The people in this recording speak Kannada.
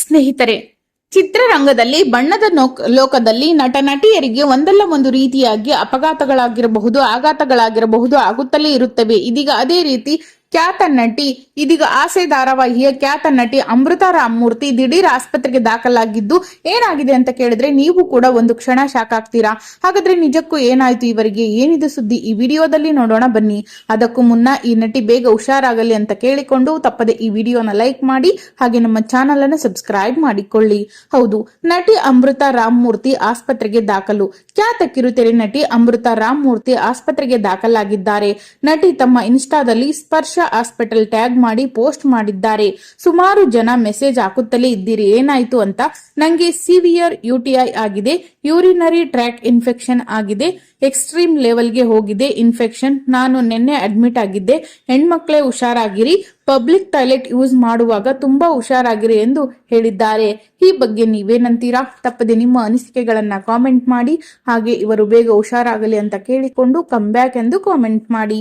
ಸ್ನೇಹಿತರೆ, ಚಿತ್ರರಂಗದಲ್ಲಿ ಬಣ್ಣದ ಲೋಕದಲ್ಲಿ ನಟ ನಟಿಯರಿಗೆ ಒಂದಲ್ಲ ಒಂದು ರೀತಿಯಾಗಿ ಅಪಘಾತಗಳಾಗಿರಬಹುದು, ಆಘಾತಗಳಾಗಿರಬಹುದು, ಆಗುತ್ತಲೇ ಇರುತ್ತವೆ. ಇದೀಗ ಅದೇ ರೀತಿ ಖ್ಯಾತ ನಟಿ, ಇದೀಗ ಆಸೆ ಧಾರಾವಾಹಿಯ ಖ್ಯಾತ ನಟಿ ಅಮೃತ ರಾಮಮೂರ್ತಿ ದಿಢೀರ್ ಆಸ್ಪತ್ರೆಗೆ ದಾಖಲಾಗಿದ್ದು, ಏನಾಗಿದೆ ಅಂತ ಕೇಳಿದ್ರೆ ನೀವು ಕೂಡ ಒಂದು ಕ್ಷಣ ಶಾಕ್ ಆಗ್ತೀರಾ? ಹಾಗಾದ್ರೆ ನಿಜಕ್ಕೂ ಏನಾಯ್ತು ಇವರಿಗೆ? ಏನಿದೆ ಸುದ್ದಿ? ಈ ವಿಡಿಯೋದಲ್ಲಿ ನೋಡೋಣ ಬನ್ನಿ. ಅದಕ್ಕೂ ಮುನ್ನ ಈ ನಟಿ ಬೇಗ ಹುಷಾರಾಗಲಿ ಅಂತ ಕೇಳಿಕೊಂಡು ತಪ್ಪದೆ ಈ ವಿಡಿಯೋನ ಲೈಕ್ ಮಾಡಿ, ಹಾಗೆ ನಮ್ಮ ಚಾನಲ್ ಅನ್ನು ಸಬ್ಸ್ಕ್ರೈಬ್ ಮಾಡಿಕೊಳ್ಳಿ. ಹೌದು, ನಟಿ ಅಮೃತ ರಾಮಮೂರ್ತಿ ಆಸ್ಪತ್ರೆಗೆ ದಾಖಲು. ಖ್ಯಾತ ಕಿರುತೆರೆ ನಟಿ ಅಮೃತ ರಾಮಮೂರ್ತಿ ಆಸ್ಪತ್ರೆಗೆ ದಾಖಲಾಗಿದ್ದಾರೆ. ನಟಿ ತಮ್ಮ ಇನ್ಸ್ಟಾದಲ್ಲಿ ಸ್ಪರ್ಶ ಹಾಸ್ಪಿಟಲ್ ಟ್ಯಾಗ್ ಮಾಡಿ ಪೋಸ್ಟ್ ಮಾಡಿದ್ದಾರೆ. ಸುಮಾರು ಜನ ಮೆಸೇಜ್ ಹಾಕುತ್ತಲೇ ಇದ್ದೀರಿ, ಏನಾಯ್ತು ಅಂತ ನಂಗೆ ಸಿವಿಯರ್ ಯುಟಿಐ ಆಗಿದೆ, ಯೂರಿನರಿ ಟ್ರ್ಯಾಕ್ ಇನ್ಫೆಕ್ಷನ್ ಆಗಿದೆ, ಎಕ್ಸ್ಟ್ರೀಮ್ ಲೆವೆಲ್ಗೆ ಹೋಗಿದೆ ಇನ್ಫೆಕ್ಷನ್, ನಾನು ನಿನ್ನೆ ಅಡ್ಮಿಟ್ ಆಗಿದ್ದೆ, ಹೆಣ್ಮಕ್ಳೇ ಹುಷಾರಾಗಿರಿ, ಪಬ್ಲಿಕ್ ಟಾಯ್ಲೆಟ್ ಯೂಸ್ ಮಾಡುವಾಗ ತುಂಬಾ ಹುಷಾರಾಗಿರಿ ಎಂದು ಹೇಳಿದ್ದಾರೆ. ಈ ಬಗ್ಗೆ ನೀವೇನಂತೀರಾ? ತಪ್ಪದೆ ನಿಮ್ಮ ಅನಿಸಿಕೆಗಳನ್ನ ಕಾಮೆಂಟ್ ಮಾಡಿ, ಹಾಗೆ ಇವರು ಬೇಗ ಹುಷಾರಾಗಲಿ ಅಂತ ಕೇಳಿಕೊಂಡು ಕಮ್ ಬ್ಯಾಕ್ ಎಂದು ಕಾಮೆಂಟ್ ಮಾಡಿ.